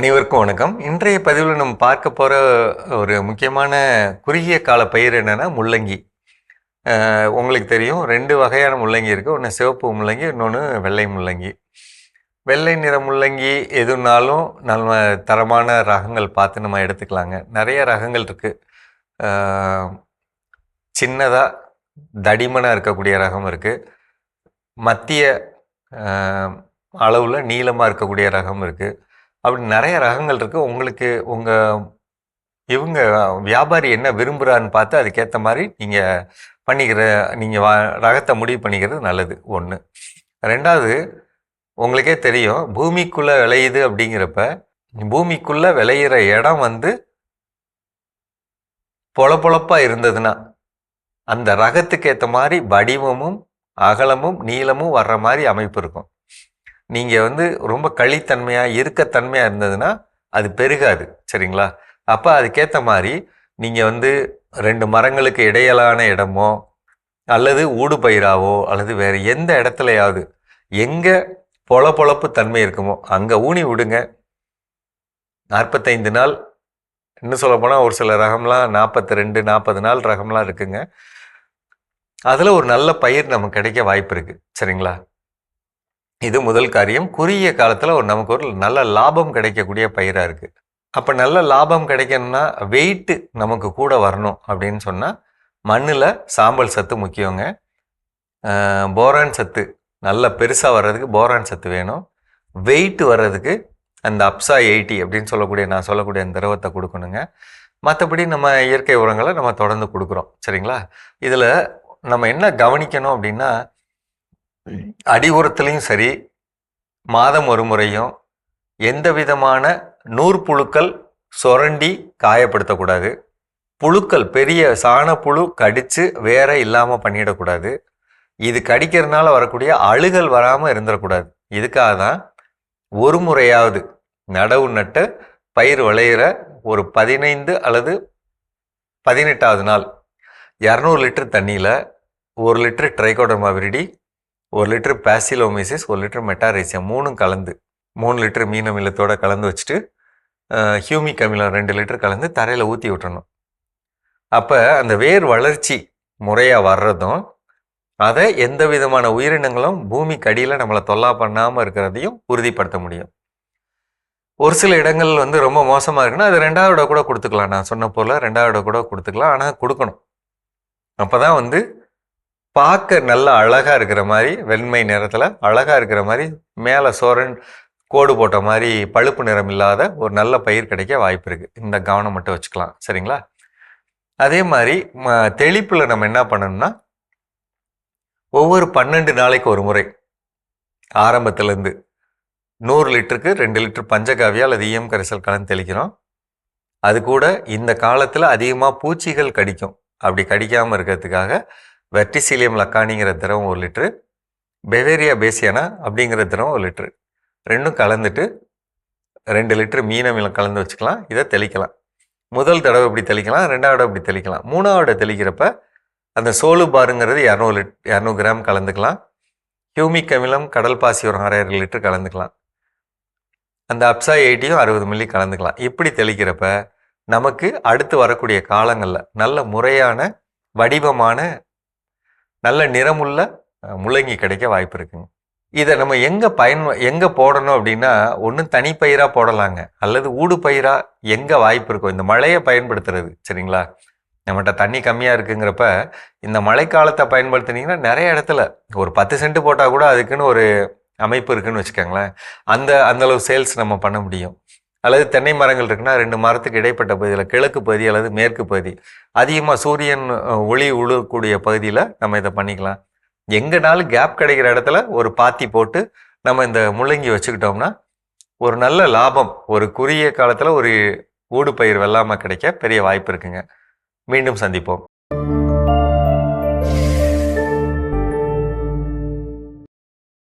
அனைவருக்கும் வணக்கம். இன்றைய பதிவில் நம்ம பார்க்க போகிற ஒரு முக்கியமான குறுகிய கால பயிர் என்னென்னா முள்ளங்கி. உங்களுக்கு தெரியும் ரெண்டு வகையான முள்ளங்கி இருக்குது ஒன்று சிவப்பு முள்ளங்கி இன்னொன்று வெள்ளை முள்ளங்கி. வெள்ளை நிற முள்ளங்கி எதுனாலும் நம்ம தரமான ரகங்கள் பார்த்து நம்ம எடுத்துக்கலாங்க. நிறைய ரகங்கள் இருக்குது சின்னதாக தடிமனாக இருக்கக்கூடிய ரகம் இருக்குது மத்திய அளவில் நீளமாக இருக்கக்கூடிய ரகம் இருக்குது அப்படி நிறைய ரகங்கள் இருக்குது உங்களுக்கு உங்கள் இவங்க வியாபாரி என்ன விரும்புகிறான்னு பார்த்து அதுக்கேற்ற மாதிரி நீங்கள் பண்ணிக்கிற நீங்கள் வா ரகத்தை முடிவு பண்ணிக்கிறது நல்லது. ஒன்று ரெண்டாவது உங்களுக்கே தெரியும் பூமிக்குள்ளே விளையுது அப்படிங்கிறப்ப பூமிக்குள்ளே விளையிற இடம் வந்து பொழப்பொழப்பாக இருந்ததுன்னா அந்த ரகத்துக்கு ஏற்ற மாதிரி வடிவமும் அகலமும் நீளமும் வர்ற மாதிரி அமைப்பு இருக்கும். நீங்கள் வந்து ரொம்ப களித்தன்மையாக இருக்கத்தன்மையாக இருந்ததுன்னா அது பெருகாது சரிங்களா? அப்போ அதுக்கேற்ற மாதிரி நீங்கள் வந்து ரெண்டு மரங்களுக்கு இடையிலான இடமோ அல்லது ஊடு பயிராவோ அல்லது வேறு எந்த இடத்துலையாவது எங்கே பொல பொழப்பு தன்மை இருக்குமோ அங்கே ஊனி விடுங்க. நாற்பத்தைந்து நாள் இன்னும் சொல்ல போனால் ஒரு சில ரகம்லாம் நாற்பத்தி ரெண்டு நாற்பது நாள் ரகம்லாம் இருக்குங்க. அதில் ஒரு நல்ல பயிர் நமக்கு கிடைக்க வாய்ப்பு இருக்குது சரிங்களா? இது முதல் காரியம். குறுகிய காலத்தில் ஒரு நமக்கு ஒரு நல்ல லாபம் கிடைக்கக்கூடிய பயிராக இருக்குது அப்போ நல்ல லாபம் கிடைக்கணும்னா வெயிட்டு நமக்கு கூட வரணும் அப்படின்னு சொன்னால் மண்ணில் சாம்பல் சத்து முக்கியங்க. போரான் சத்து நல்ல பெருசாக வர்றதுக்கு போரான் சத்து வேணும். வெயிட் வர்றதுக்கு அந்த அப்சா எயிட்டி அப்படின்னு சொல்லக்கூடிய நான் சொல்லக்கூடிய அந்த திரவத்தை கொடுக்கணுங்க. மற்றபடி நம்ம இயற்கை உரங்களை நம்ம தொடர்ந்து கொடுக்குறோம். சரிங்களா? இதில் நம்ம என்ன கவனிக்கணும் அப்படின்னா அடிவுரத்துலேயும் சரி மாதம் ஒரு முறையும் எந்த விதமான நூற்புழுக்கள் சுரண்டி காயப்படுத்தக்கூடாது. புழுக்கள் பெரிய சாணப்புழு கடித்து வேற இல்லாமல் பண்ணிடக்கூடாது. இது கடிக்கிறதுனால வரக்கூடிய அழுகல் வராமல் இருந்துடக்கூடாது. இதுக்காக தான் ஒரு முறையாவது நடவு நட்டு பயிர் விளையிற ஒரு பதினைந்து அல்லது பதினெட்டாவது நாள் இரநூறு லிட்டர் தண்ணியில் ஒரு லிட்டர் ட்ரைகோடர்மா விரிடி ஒரு லிட்டர் பேசிலோமிசிஸ் ஒரு லிட்டர் மெட்டாரேசியா மூணும் கலந்து மூணு லிட்டர் மீன் அமிலத்தோட கலந்து வச்சுட்டு ஹியூமிக் அமிலம் ரெண்டு லிட்டர் கலந்து தரையில் ஊற்றி விட்டணும் அப்போ அந்த வேர் வளர்ச்சி முறையாக வர்றதும் அதை எந்த விதமான உயிரினங்களும் பூமிக்கு அடியில் நம்மளை தொல்லா பண்ணாமல் இருக்கிறதையும் உறுதிப்படுத்த முடியும். ஒரு சில இடங்கள் வந்து ரொம்ப மோசமாக இருக்குன்னா அது ரெண்டாவது கூட கொடுத்துக்கலாம். நான் சொன்ன போல் ரெண்டாவது கூட கொடுத்துக்கலாம். ஆனால் கொடுக்கணும். அப்போ தான் வந்து பார்க்க நல்லா அழகாக இருக்கிற மாதிரி வெண்மை நிறத்தில் அழகாக இருக்கிற மாதிரி மேலே சோரன் கோடு போட்ட மாதிரி பழுப்பு நிறம் இல்லாத ஒரு நல்ல பயிர் கிடைக்க வாய்ப்பு இருக்குது இந்த கவனம் மட்டும் வச்சுக்கலாம். சரிங்களா? அதே மாதிரி தெளிப்பில் நம்ம என்ன பண்ணணும்னா ஒவ்வொரு பன்னெண்டு நாளைக்கு ஒரு முறை ஆரம்பத்துலேருந்து நூறு லிட்டருக்கு ரெண்டு லிட்டர் பஞ்சகாவியா அல்லது ஈயம் கரைசல் கலந்து தெளிக்கிறோம். அது கூட இந்த காலத்தில் அதிகமாக பூச்சிகள் கடிக்கும். அப்படி கடிக்காமல் இருக்கிறதுக்காக வெர்டிசிலியம் லக்கானிங்கிற திரவம் ஒரு லிட்ரு பெவேரியா பேசியானா அப்படிங்கிற திரவம் ஒரு லிட்ரு ரெண்டும் கலந்துட்டு ரெண்டு லிட்டரு மீனமிலம் கலந்து வச்சுக்கலாம். இதை தெளிக்கலாம். முதல் தடவை இப்படி தெளிக்கலாம் ரெண்டாவது இப்படி தெளிக்கலாம். மூணாவது தெளிக்கிறப்ப அந்த சோளு பாருங்கிறது இரநூறு லிட் இரநூறு கிராம் கலந்துக்கலாம். ஹியூமிக் அமிலம் கடல் பாசி ஒரு ஆறாயிரம் லிட்டர் கலந்துக்கலாம். அந்த அப்சா எயிட்டியும் அறுபது மில்லி கலந்துக்கலாம். இப்படி தெளிக்கிறப்ப நமக்கு அடுத்து வரக்கூடிய காலங்களில் நல்ல முறையான வடிவமான நல்ல நிறமுள்ள முள்ளங்கி கிடைக்க வாய்ப்பு இருக்குங்க. இதை நம்ம எங்கே பயன் எங்கே போடணும் அப்படின்னா ஒன்றும் தனிப்பயிராக போடலாங்க. அல்லது ஊடு பயிராக எங்கே வாய்ப்பு இருக்கும் இந்த மழையை பயன்படுத்துறது சரிங்களா? நம்மகிட்ட தண்ணி கம்மியாக இருக்குங்கிறப்ப இந்த மழைக்காலத்தை பயன்படுத்துனீங்கன்னா நிறைய இடத்துல ஒரு பத்து சென்ட் போட்டால் கூட அதுக்குன்னு ஒரு அமைப்பு இருக்குன்னு வச்சுக்கோங்களேன். அந்த அந்தளவு சேல்ஸ் நம்ம பண்ண முடியும். அல்லது தென்னை மரங்கள் இருக்குன்னா ரெண்டு மரத்துக்கு இடைப்பட்ட பகுதியில் கிழக்கு பகுதி அல்லது மேற்கு பகுதி. அதிகமாக சூரியன் ஒளி உழுக்கூடிய பகுதியில் நம்ம இதை பண்ணிக்கலாம். எங்கேனாலும் கேப் கிடைக்கிற இடத்துல ஒரு பாத்தி போட்டு நம்ம இந்த முள்ளங்கி வச்சுக்கிட்டோம்னா ஒரு நல்ல லாபம். ஒரு குறுகிய காலத்தில் ஒரு ஊடு பயிர் வெள்ளாமல் கிடைக்க பெரிய வாய்ப்பு இருக்குங்க. மீண்டும் சந்திப்போம்.